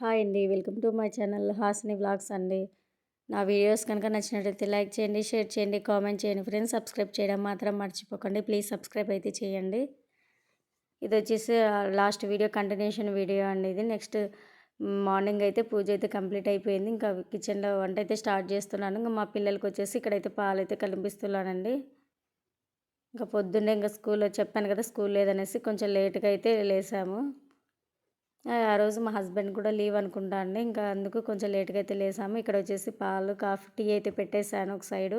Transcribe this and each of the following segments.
Hi అండి. Welcome to my channel Hasini blogs అండి. నా వీడియోస్ కనుక నచ్చినట్లయితే లైక్ చేయండి షేర్ చేయండి కామెంట్ చేయండి ఫ్రెండ్స్. సబ్స్క్రైబ్ చేయడం మాత్రం మర్చిపోకండి. ప్లీజ్ సబ్స్క్రైబ్ అయితే చేయండి. ఇది వచ్చేసి లాస్ట్ వీడియో కంటిన్యూషన్ వీడియో అండి ఇది. నెక్స్ట్ మార్నింగ్ అయితే పూజ అయితే కంప్లీట్ అయిపోయింది. ఇంకా కిచెన్లో వంట అయితే స్టార్ట్ చేస్తున్నాను. ఇంకా మా పిల్లలకి వచ్చేసి ఇక్కడైతే పాలు అయితే కనిపిస్తున్నానండి ఇంకా పొద్దున్నే ఇంకా స్కూల్లో చెప్పాను కదా స్కూల్ లేదనేసి కొంచెం లేట్గా అయితే లేసాము. ఆ రోజు మా హస్బెండ్ కూడా లీవ్ అనుకుంటా అండి. ఇంకా అందుకు కొంచెం లేట్గా అయితే లేసాము. ఇక్కడ వచ్చేసి పాలు కాఫీ టీ అయితే పెట్టేశాను ఒక సైడు.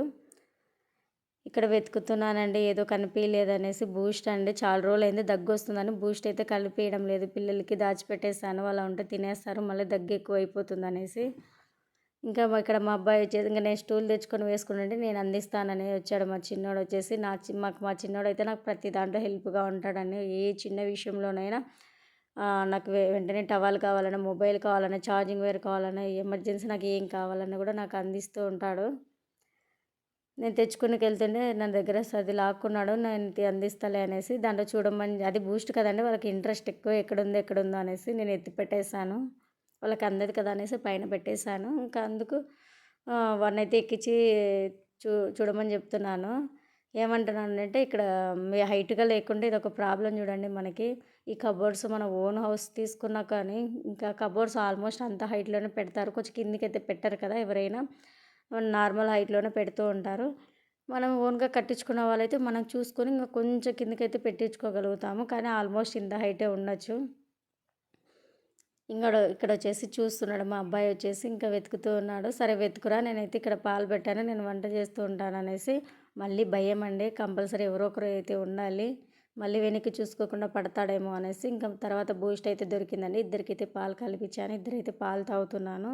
ఇక్కడ వెతుకుతున్నానండి ఏదో కనిపించలేదనేసి బూస్ట్ అండి. చాలా రోజులు అయింది దగ్గు వస్తుందని బూస్ట్ అయితే కలిపేయడం లేదు. పిల్లలకి దాచిపెట్టేసాను అలా ఉంటే తినేస్తారు మళ్ళీ దగ్గు ఎక్కువ అయిపోతుంది అనేసి ఇంకా ఇక్కడ మా అబ్బాయి వచ్చేసి ఇంకా నేను స్టూల్ తెచ్చుకొని వేసుకుని నేను అందిస్తానని వచ్చాడు మా చిన్నోడు వచ్చేసి. నా మాకు మా చిన్నోడు అయితే నాకు ప్రతి దాంట్లో హెల్ప్గా ఉంటాడని ఏ చిన్న విషయంలోనైనా నాకు వెంటనే టవల్ కావాలన్నా మొబైల్ కావాలన్నా ఛార్జింగ్ వేర్ కావాలన్నా ఎమర్జెన్సీ నాకు ఏం కావాలన్నా కూడా నాకు అందిస్తూ ఉంటాడు. నేను తెచ్చుకునికి వెళ్తుంటే నా దగ్గర అది లాక్కున్నాడు నేను అందిస్తలే అనేసి దాంట్లో చూడమని అది బూస్ట్ కదండి వాళ్ళకి ఇంట్రెస్ట్ ఎక్కువ ఎక్కడుందో ఎక్కడుందో అనేసి నేను ఎత్తి పెట్టేశాను. వాళ్ళకి అందదు కదా అనేసి పైన పెట్టేశాను. ఇంకా అందుకు వాడిని అయితే ఎక్కించి చూ చూడమని చెప్తున్నాను. ఏమంటున్నానంటే ఇక్కడ మీ హైట్గా లేకుండా ఇది ఒక ప్రాబ్లం చూడండి మనకి. ఈ కబోర్డ్స్ మన ఓన్ హౌస్ తీసుకున్నా కానీ ఇంకా కబోర్డ్స్ ఆల్మోస్ట్ అంత హైట్లోనే పెడతారు. కొంచెం కిందికి అయితే పెట్టరు కదా ఎవరైనా. నార్మల్ హైట్లోనే పెడుతూ ఉంటారు. మనం ఓన్గా కట్టించుకున్న వాళ్ళైతే మనం చూసుకొని ఇంకా కొంచెం కిందకైతే పెట్టించుకోగలుగుతాము. కానీ ఆల్మోస్ట్ ఇంత హైటే ఉండొచ్చు. ఇంకా ఇక్కడ వచ్చేసి చూస్తున్నాడు మా అబ్బాయి వచ్చేసి ఇంకా వెతుకుతూ ఉన్నాడు. సరే వెతుకురా నేనైతే ఇక్కడ పాలు పెట్టాను నేను వంట చేస్తూ ఉంటాను అనేసి మళ్ళీ భయం అండి. కంపల్సరీ ఎవరో ఒకరు అయితే ఉండాలి. మళ్ళీ వెనక్కి చూసుకోకుండా పడతాడేమో అనేసి ఇంకా తర్వాత బూస్ట్ అయితే దొరికిందండి. ఇద్దరికైతే పాలు కలిపించాను ఇద్దరైతే పాలు తాగుతున్నాను.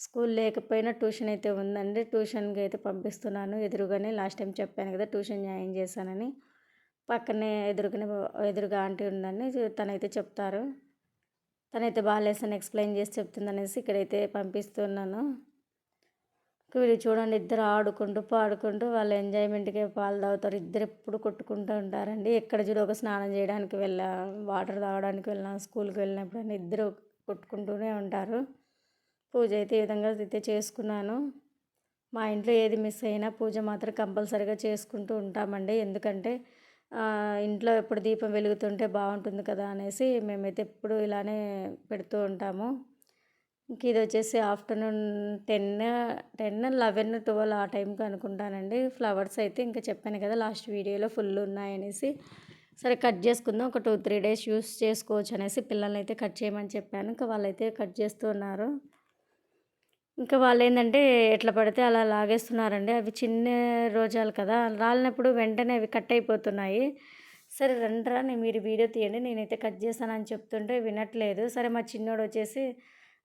స్కూల్ లేకపోయినా ట్యూషన్ అయితే ఉందండి. ట్యూషన్కి అయితే పంపిస్తున్నాను. ఎదురుగానే లాస్ట్ టైం చెప్పాను కదా ట్యూషన్ జాయిన్ చేశానని. పక్కనే ఎదురుగానే ఎదురుగా ఆంటీ ఉందండి. తనైతే చెప్తారు. తనైతే బాగా లెసన్ ఎక్స్ప్లెయిన్ చేసి చెప్తుందనేసి ఇక్కడైతే పంపిస్తున్నాను. వీళ్ళు చూడండి ఇద్దరు ఆడుకుంటూ పాడుకుంటూ వాళ్ళ ఎంజాయ్మెంట్కే పాలు తాగుతారు. ఇద్దరు ఎప్పుడు కొట్టుకుంటూ ఉంటారండి. ఎక్కడ చూడ ఒక స్నానం చేయడానికి వెళ్ళా వాటర్ తాగడానికి వెళ్ళినా స్కూల్కి వెళ్ళినప్పుడు ఇద్దరు కొట్టుకుంటూనే ఉంటారు. పూజ అయితే ఈ విధంగా అయితే చేసుకున్నాను. మా ఇంట్లో ఏది మిస్ అయినా పూజ మాత్రం కంపల్సరీగా చేసుకుంటూ ఉంటామండి. ఎందుకంటే ఇంట్లో ఎప్పుడు దీపం వెలుగుతుంటే బాగుంటుంది కదా అనేసి మేమైతే ఎప్పుడు ఇలానే పెడుతూ ఉంటాము. ఇంక ఇది వచ్చేసి afternoon ten ten eleven twelve ఆ టైంకి అనుకుంటానండి. ఫ్లవర్స్ అయితే ఇంకా చెప్పాను కదా లాస్ట్ వీడియోలో ఫుల్ ఉన్నాయనేసి. సరే కట్ చేసుకుందాం. ఒక టూ త్రీ డేస్ యూస్ చేసుకోవచ్చు అనేసి పిల్లల్ని అయితే కట్ చేయమని చెప్పాను. ఇంకా వాళ్ళైతే కట్ చేస్తున్నారు ఇంకా వాళ్ళు ఏంటంటే ఎట్లా పడితే అలా లాగేస్తున్నారండి. అవి చిన్న రోజాలు కదా. రాలినప్పుడు వెంటనే అవి కట్ అయిపోతున్నాయి. సరే రండిరా నేను మీరు వీడియో తీయండి. నేనైతే కట్ చేస్తానని చెప్తుంటే వినట్లేదు. సరే మా చిన్నోడు వచ్చేసి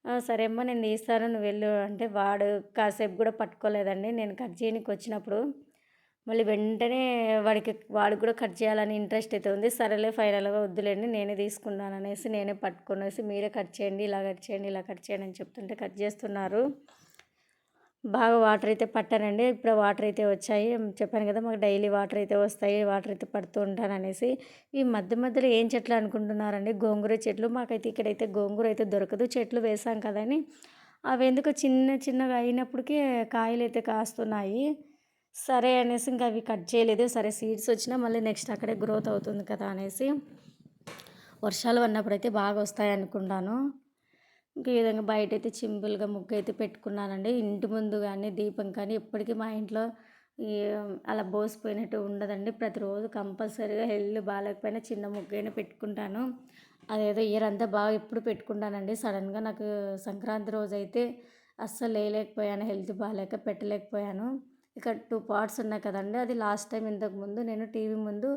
సరే అమ్మ నేను తీస్తాను. నువ్వు వెళ్ళు. అంటే వాడు కాసేపు కూడా పట్టుకోలేదండి. నేను కట్ చేయడానికి వచ్చినప్పుడు మళ్ళీ వెంటనే వాడికి వాడికి కూడా కట్ చేయాలని ఇంట్రెస్ట్ అయితే ఉంది. సరేలే ఫైనల్గా వద్దులేండి. నేనే తీసుకున్నాను అనేసి నేనే పట్టుకునేసి మీరే కట్ చేయండి ఇలా కట్ చేయండి ఇలా కట్ చేయండి అని చెప్తుంటే కట్ చేస్తున్నారు. బాగా వాటర్ అయితే పట్టానండి ఇప్పుడు వాటర్ అయితే వచ్చాయి. చెప్పాను కదా మాకు డైలీ వాటర్ అయితే వస్తాయి వాటర్ అయితే పడుతూ ఉంటాను అనేసి ఈ మధ్య మధ్యలో ఏం చెట్లు అనుకుంటున్నారండి? గోంగూర చెట్లు. మాకైతే ఇక్కడైతే గోంగూర అయితే దొరకదు. చెట్లు వేసాం కదని అవి ఎందుకు చిన్న చిన్నగా అయినప్పటికీ కాయలు అయితే కాస్తున్నాయి. సరే అనేసి ఇంకా అవి కట్ చేయలేదు. సరే సీడ్స్ వచ్చినా మళ్ళీ నెక్స్ట్ అక్కడే గ్రోత్ అవుతుంది కదా అనేసి. వర్షాలు పడినప్పుడు అయితే బాగా వస్తాయి అనుకుంటాను. ఇంకా ఈ విధంగా బయట అయితే సింపుల్గా ముగ్గు అయితే పెట్టుకున్నానండి. ఇంటి ముందు కానీ దీపం కానీ ఎప్పటికీ మా ఇంట్లో అలా బోసిపోయినట్టు ఉండదండి. ప్రతిరోజు కంపల్సరీగా హెల్త్ బాగాలేకపోయినా చిన్న ముగ్గైనా పెట్టుకుంటాను. అదేదో ఇయర్ అంతా బాగా ఎప్పుడు పెట్టుకుంటానండి. సడన్గా నాకు సంక్రాంతి రోజు అయితే అస్సలు వేయలేకపోయాను హెల్త్ బాగాలేక పెట్టలేకపోయాను. ఇక్కడ టూ పార్ట్స్ ఉన్నాయి కదండి. అది లాస్ట్ టైం ఇంతకు ముందు నేను టీవీ ముందు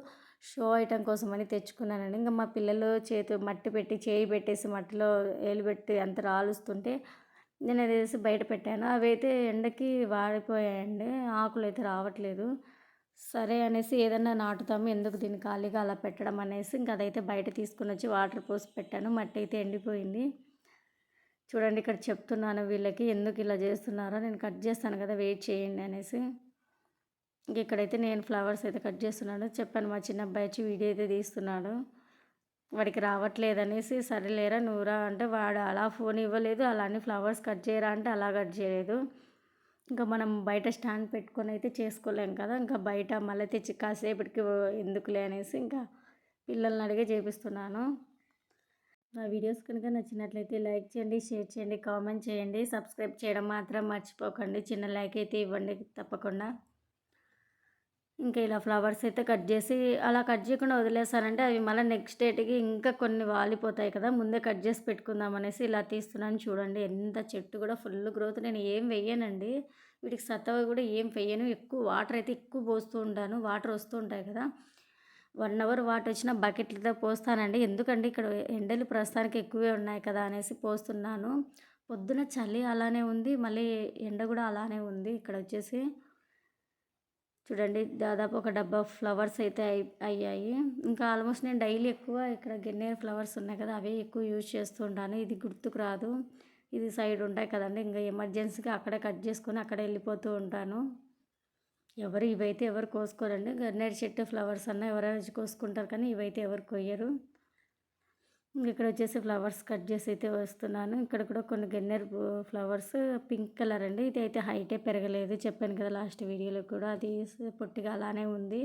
షో ఐటమ్ కోసం అని తెచ్చుకున్నానండి. ఇంకా మా పిల్లలు చేతి మట్టి పెట్టి చేయి పెట్టేసి మట్టిలో ఏలు పెట్టి అంత రాలుస్తుంటే నేను అది వేసి బయట పెట్టాను. అవి అయితే ఎండకి వాడిపోయాయండి. ఆకులు అయితే రావట్లేదు. సరే అనేసి ఏదన్నా నాటుతాము ఎందుకు దీన్ని ఖాళీగా అలా పెట్టడం అనేసి ఇంకా అదైతే బయట తీసుకుని వచ్చి వాటర్ పోసి పెట్టాను. మట్టి అయితే ఎండిపోయింది. చూడండి ఇక్కడ చెప్తున్నాను వీళ్ళకి ఎందుకు ఇలా చేస్తున్నారో నేను కట్ చేస్తాను కదా వెయిట్ చేయండి అనేసి. ఇంక ఇక్కడైతే నేను ఫ్లవర్స్ అయితే కట్ చేస్తున్నాను. చెప్పాను మా చిన్న అబ్బాయి వచ్చి వీడియో అయితే తీస్తున్నాడు. వాడికి రావట్లేదనేసి సరేలేరా నువ్వురా అంటే వాడు అలా ఫోన్ ఇవ్వలేదు అలానే ఫ్లవర్స్ కట్ చేయరా అంటే అలా కట్ చేయలేదు. ఇంకా మనం బయట స్టాండ్ పెట్టుకొని అయితే చేసుకోలేం కదా ఇంకా బయట మళ్ళీ తెచ్చి కాసేపటికి ఎందుకులే అనేసి ఇంకా పిల్లల్ని అడిగే చేపిస్తున్నాను. నా వీడియోస్ కనుక నచ్చినట్లయితే లైక్ చేయండి షేర్ చేయండి కామెంట్ చేయండి. సబ్స్క్రైబ్ చేయడం మాత్రం మర్చిపోకండి. చిన్న లైక్ అయితే ఇవ్వండి తప్పకుండా. ఇంకా ఇలా ఫ్లవర్స్ అయితే కట్ చేసి అలా కట్ చేయకుండా వదిలేసానంటే అవి మళ్ళీ నెక్స్ట్ డేట్కి ఇంకా కొన్ని వాలిపోతాయి కదా ముందే కట్ చేసి పెట్టుకుందాం అనేసి ఇలా తీస్తున్నాను చూడండి. ఎంత చెట్టు కూడా ఫుల్ గ్రోత్. నేను ఏం వెయ్యనండి. వీటికి సత్తవ కూడా ఏం వెయ్యను. ఎక్కువ వాటర్ అయితే ఎక్కువ పోస్తూ ఉంటాను. వాటర్ వస్తూ ఉంటాయి కదా. వన్ అవర్ వాటర్ వచ్చిన బకెట్లతో పోస్తానండి. ఎందుకంటే ఇక్కడ ఎండలు ప్రస్తుతానికి ఎక్కువే ఉన్నాయి కదా అనేసి పోస్తున్నాను. పొద్దున చలి అలానే ఉంది మళ్ళీ ఎండ కూడా అలానే ఉంది. ఇక్కడ వచ్చేసి చూడండి దాదాపు ఒక డబ్బా ఫ్లవర్స్ అయితే అయ్యాయి. ఇంకా ఆల్మోస్ట్ నేను డైలీ ఎక్కువ ఇక్కడ గన్నేరు ఫ్లవర్స్ ఉన్నాయి కదా అవే ఎక్కువ యూజ్ చేస్తూ ఉంటాను. ఇది గుర్తుకు రాదు. ఇది సైడ్ ఉంటాయి కదండి ఇంకా ఎమర్జెన్సీగా అక్కడే కట్ చేసుకొని అక్కడ వెళ్ళిపోతూ ఉంటాను. ఎవరు ఇవైతే ఎవరు కోసుకోరండి. గన్నేరు చెట్టు ఫ్లవర్స్ అన్న ఎవరైనా కోసుకుంటారు కానీ ఇవైతే ఎవరు కొయ్యరు. ఇక్కడ వచ్చేసి ఫ్లవర్స్ కట్ చేసి అయితే వస్తున్నాను. ఇక్కడ కూడా కొన్ని గన్నేరు ఫ్లవర్స్ పింక్ కలర్ అండి. ఇది అయితే హైటే పెరగలేదు. చెప్పాను కదా లాస్ట్ వీడియోలో కూడా అది పొట్టిగా అలానే ఉంది.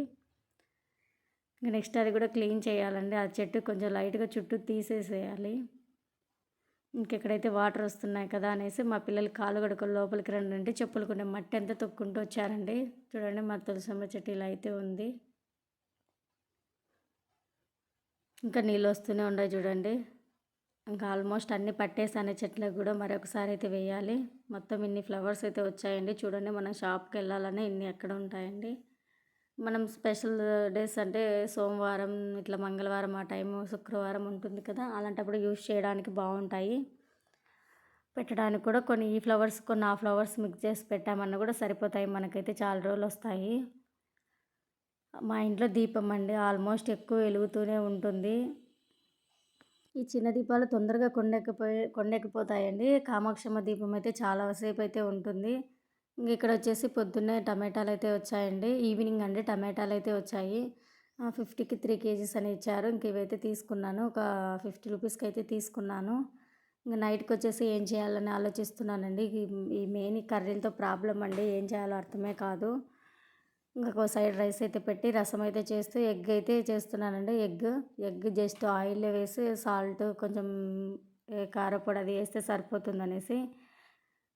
ఇంకా నెక్స్ట్ అది కూడా క్లీన్ చేయాలండి. ఆ చెట్టు కొంచెం లైట్గా చుట్టూ తీసేసేయాలి. ఇంకెక్కడైతే వాటర్ వస్తున్నాయి కదా అనేసి మా పిల్లలు కాలు గడకలు లోపలికి రండి అంటే చెప్పులు కొన్ని మట్టి అంతా తొక్కుంటూ వచ్చారండి. చూడండి మా తులసమ్మ చెట్టు ఇలా అయితే ఉంది. ఇంకా నీళ్ళు వస్తూనే ఉన్నాయి చూడండి. ఇంకా ఆల్మోస్ట్ అన్ని పట్టేసాను చెట్లకు కూడా మరొకసారి అయితే వేయాలి. మొత్తం ఇన్ని ఫ్లవర్స్ అయితే వచ్చాయండి. చూడండి మనం షాప్కి వెళ్ళాలనే ఇన్ని ఎక్కడ ఉంటాయండి. మనం స్పెషల్ డేస్ అంటే సోమవారం ఇట్లా మంగళవారం ఆ టైము శుక్రవారం ఉంటుంది కదా అలాంటప్పుడు యూస్ చేయడానికి బాగుంటాయి. పెట్టడానికి కూడా కొన్ని ఈ ఫ్లవర్స్ కొన్ని ఆ ఫ్లవర్స్ మిక్స్ చేసి పెట్టామన్నా కూడా సరిపోతాయి. మనకైతే చాలా రోజులు వస్తాయి. మా ఇంట్లో దీపం అండి ఆల్మోస్ట్ ఎక్కువ వెలుగుతూనే ఉంటుంది. ఈ చిన్న దీపాలు తొందరగా కొండెక్కిపోయి కొండెక్కిపోతాయండి. కామాక్షమ్మ దీపం అయితే చాలాసేపు అయితే ఉంటుంది. ఇంక ఇక్కడ వచ్చేసి పొద్దున్నే టమాటాలు అయితే వచ్చాయండి. ఈవినింగ్ అండి టమాటాలు అయితే వచ్చాయి ఫిఫ్టీకి త్రీ కేజీస్ అని ఇచ్చారు. ఇంక ఇవైతే తీసుకున్నాను. ఒక ఫిఫ్టీ రూపీస్కి అయితే తీసుకున్నాను. ఇంకా నైట్కి వచ్చేసి ఏం చేయాలని ఆలోచిస్తున్నానండి. ఈ మెయిన్ కర్రీలతో ప్రాబ్లం అండి. ఏం చేయాలో అర్థమే కాదు. ఇంకొక సైడ్ రైస్ అయితే పెట్టి రసం అయితే చేస్తూ ఎగ్ అయితే చేస్తున్నానండి. ఎగ్ ఎగ్ జస్ట్ ఆయిల్లో వేసి సాల్ట్ కొంచెం కారపొడి అది వేస్తే సరిపోతుంది అనేసి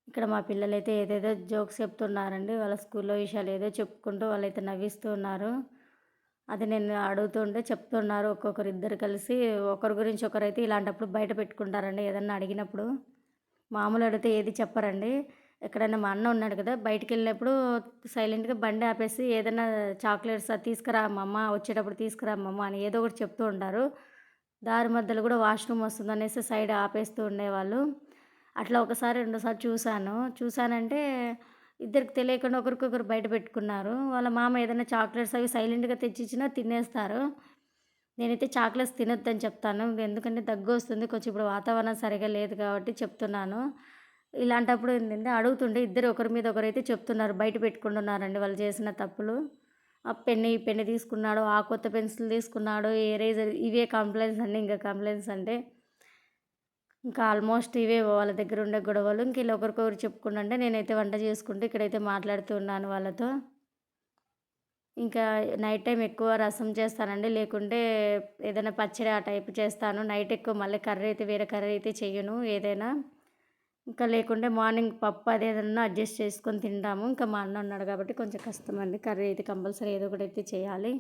ఇక్కడ మా పిల్లలు అయితే ఏదేదో జోక్స్ చెప్తున్నారండి. వాళ్ళ స్కూల్లో విషయాలు ఏదో చెప్పుకుంటూ వాళ్ళైతే నవ్విస్తూ ఉన్నారు. అది నేను అడుగుతుంటే చెప్తున్నారు ఒక్కొక్కరు ఇద్దరు కలిసి. ఒకరి గురించి ఒకరైతే ఇలాంటప్పుడు బయట పెట్టుకుంటారండి ఏదన్నా అడిగినప్పుడు. మామూలు అడిగితే ఏది చెప్పరండి. ఎక్కడైనా మా అన్న ఉన్నాడు కదా బయటికి వెళ్ళినప్పుడు సైలెంట్గా బండి ఆపేసి ఏదైనా చాక్లెట్స్ తీసుకురా అమ్మ వచ్చేటప్పుడు తీసుకురా అమ్మ అని ఏదో ఒకటి చెప్తూ ఉంటారు. దారి మధ్యలో కూడా వాష్రూమ్ వస్తుంది అనేసి సైడ్ ఆపేస్తూ ఉండేవాళ్ళు. అట్లా ఒకసారి రెండోసారి చూశాను. చూశానంటే ఇద్దరికి తెలియకుండా ఒకరికొకరు బయట పెట్టుకున్నారు. వాళ్ళ మామ ఏదైనా చాక్లెట్స్ అవి సైలెంట్గా తెచ్చిచ్చినా తినేస్తారు. నేనైతే చాక్లెట్స్ తినొద్దని చెప్తాను. ఎందుకంటే దగ్గు వస్తుంది. కొంచెం ఇప్పుడు వాతావరణం సరిగా లేదు కాబట్టి చెప్తున్నాను. ఇలాంటప్పుడు ఏంటంటే అడుగుతుండే ఇద్దరు ఒకరి మీద ఒకరైతే చెప్తున్నారు. బయట పెట్టుకుంటున్నారండి వాళ్ళు చేసిన తప్పులు. ఆ పెన్ను ఈ పెన్ను తీసుకున్నాడు ఆ కొత్త పెన్సిల్ తీసుకున్నాడు ఎరేజర్ ఇవే కంప్లైంట్స్ అండి. ఇంకా కంప్లైంట్స్ అంటే ఇంకా ఆల్మోస్ట్ ఇవే వాళ్ళ దగ్గర ఉండే గొడవలు. ఇంక ఇలా ఒకరికొకరు చెప్పుకుంటుంటే నేనైతే వంట చేసుకుంటూ ఇక్కడైతే మాట్లాడుతూ ఉన్నాను వాళ్ళతో. ఇంకా నైట్ టైం ఎక్కువ రసం చేస్తానండి. లేకుంటే ఏదైనా పచ్చడి ఆ టైప్ చేస్తాను. నైట్ ఎక్కువ మళ్ళీ కర్రీ అయితే వేరే కర్రీ అయితే చేయను ఏదైనా. ఇంకా లేకుంటే మార్నింగ్ పప్పు అది ఏదన్నా అడ్జస్ట్ చేసుకొని తింటాము. ఇంకా మా అన్న ఉన్నాడు కాబట్టి కొంచెం కష్టం అండి. కర్రీ అయితే కంపల్సరీ ఏదో ఒకటి అయితే చేయాలి.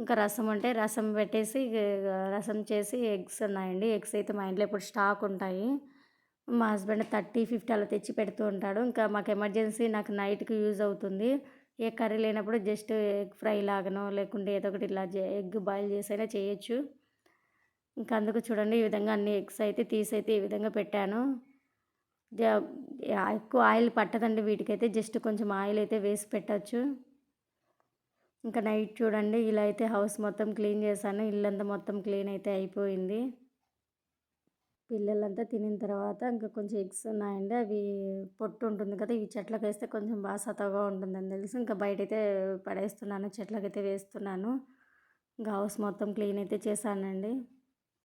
ఇంకా రసం అంటే రసం పెట్టేసి రసం చేసి ఎగ్స్ ఉన్నాయండి. ఎగ్స్ అయితే మా ఇంట్లో ఇప్పుడు స్టాక్ ఉంటాయి. మా హస్బెండ్ థర్టీ ఫిఫ్టీ అలా తెచ్చి పెడుతూ ఉంటాడు. ఇంకా మాకు ఎమర్జెన్సీ నాకు నైట్కి యూజ్ అవుతుంది. ఏ కర్రీ లేనప్పుడు జస్ట్ ఎగ్ ఫ్రై లాగనో లేకుంటే ఏదో ఒకటి ఇలా ఎగ్ బాయిల్ చేసైనా చేయొచ్చు. ఇంకా అందుకు చూడండి ఈ విధంగా అన్ని ఎగ్స్ అయితే తీసైతే ఈ విధంగా పెట్టాను. ఎక్కువ ఆయిల్ పట్టదండి వీటికైతే. జస్ట్ కొంచెం ఆయిల్ అయితే వేసి పెట్టచ్చు. ఇంకా నైట్ చూడండి ఇలా అయితే హౌస్ మొత్తం క్లీన్ చేశాను. ఇల్లంతా మొత్తం క్లీన్ అయితే అయిపోయింది. పిల్లలంతా తినిన తర్వాత ఇంకా కొంచెం ఎగ్స్ ఉన్నాయండి అవి పొట్టు ఉంటుంది కదా ఇవి చెట్లకు వేస్తే కొంచెం బాగా సతగా ఉంటుందని తెలిసి ఇంకా బయటైతే పడేస్తున్నాను చెట్లకైతే వేస్తున్నాను. ఇంకా హౌస్ మొత్తం క్లీన్ అయితే చేశానండి.